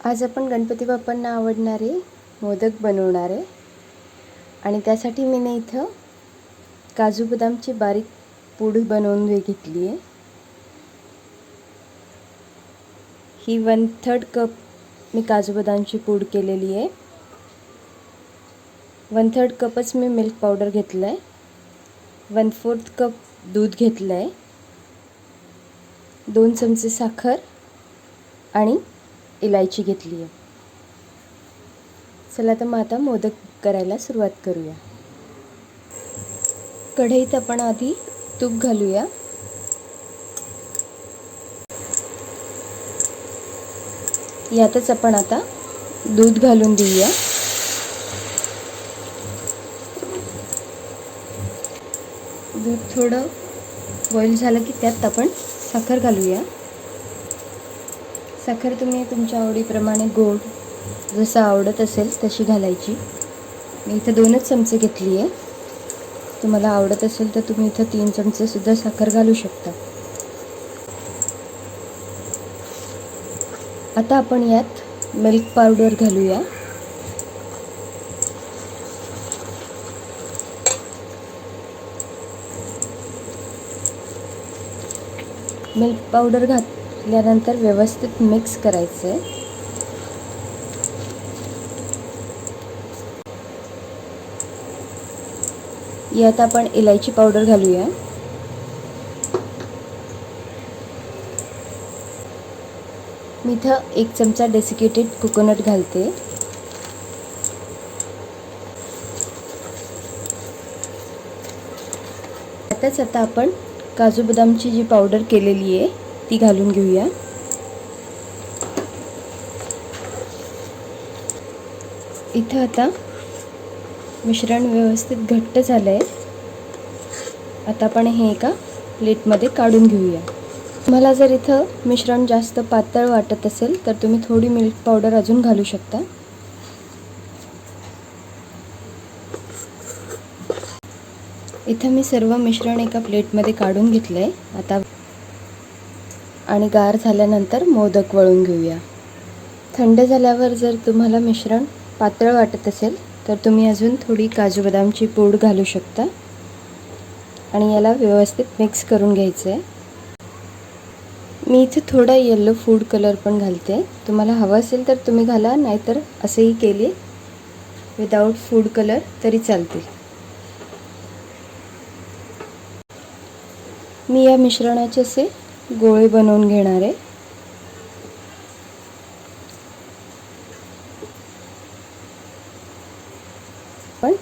आज आपण गणपती बाप्पांना आवडणारे मोदक बनवणार आहे. आणि त्यासाठी मी ना इथं काजू बदामची बारीक पूड बनवून घेतली आहे. ही वन थर्ड कप मी काजू बदामची पूड केलेली आहे. वन थर्ड कपच मी मिल्क पावडर घेतलं आहे वन फोर्थ कप दूध घेतलं आहे दोन चमचे साखर आणि इलायची घेतली आहे. चला तर मग आता मोदक करायला सुरुवात करूया. कढईत आपण आधी तूप घालूया. यातच आपण आता दूध घालून देऊया. दूध थोडं बॉईल झालं की त्यात आपण साखर घालूया. साखर तुम्ही तुमच्या आवडीप्रमाणे गोड जसं आवडत असेल तशी घालायची. मी इथं दोनच चमचे घेतली आहे. तुम्हाला आवडत असेल तर तुम्ही इथं तीन चमचेसुद्धा साखर घालू शकता. आता आपण यात मिल्क पावडर घालूया. मिल्क पावडर घात घातल्यानंतर व्यवस्थित मिक्स करायचं. आहे यात आपण इलायची पावडर घालूया. मी इथं एक चमचा डेसिकेटेड कोकोनट घालते. आताच आता आपण काजू बदामची जी पावडर केलेली आहे ती घालून घेऊया. इथं आता मिश्रण व्यवस्थित घट्ट झालं आहे आता आपण हे एका प्लेटमध्ये काढून घेऊया. मला जर इथं मिश्रण जास्त पातळ वाटत असेल तर तुम्ही थोडी मिल्क पावडर अजून घालू शकता. इथं मी सर्व मिश्रण एका प्लेटमध्ये काढून घेतलं आहे आता आणि गार झाल्यानंतर मोदक वळून घेऊया. थंड झाल्यावर जर तुम्हाला मिश्रण पातळ वाटत असेल तर तुम्ही अजून थोडी काजू बदामची पूड घालू शकता. आणि याला व्यवस्थित मिक्स करून घ्यायचं आहे मी इथे थोडा येल्लो फूड कलर पण घालते. तुम्हाला हवं असेल तर तुम्ही घाला नाहीतर असंही केले विदाऊट फूड कलर तरी चालतील. मी या मिश्रणाचे असे गोळे बनवून घेणार आहे. पण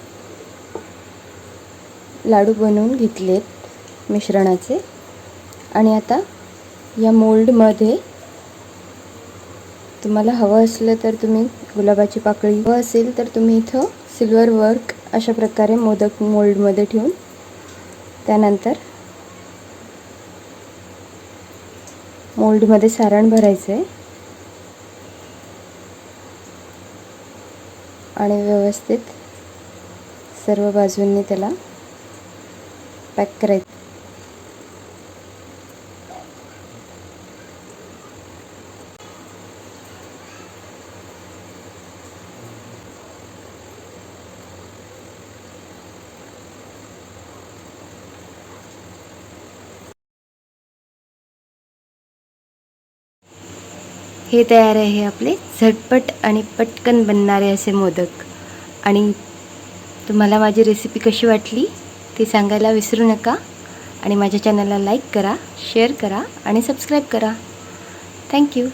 लाडू बनवून घेतलेत मिश्रणाचे. आणि आता या मोल्डमध्ये तुम्हाला हवं असलं तर तुम्ही गुलाबाची पाकळी हवं असेल तर तुम्ही इथं सिल्वर वर्क अशा प्रकारे मोदक मोल्डमध्ये ठेवून त्यानंतर मोल्डमध्ये सारण भरायचं आहे. आणि व्यवस्थित सर्व बाजूंनी त्याला पॅक करायचं. हे तयार आहे आपले झटपट आणि पटकन बनणारे असे मोदक. आणि तुम्हाला माझी रेसिपी कशी वाटली ती सांगायला विसरू नका. आणि माझ्या चॅनलला लाईक करा शेअर करा आणि सबस्क्राईब करा. थँक्यू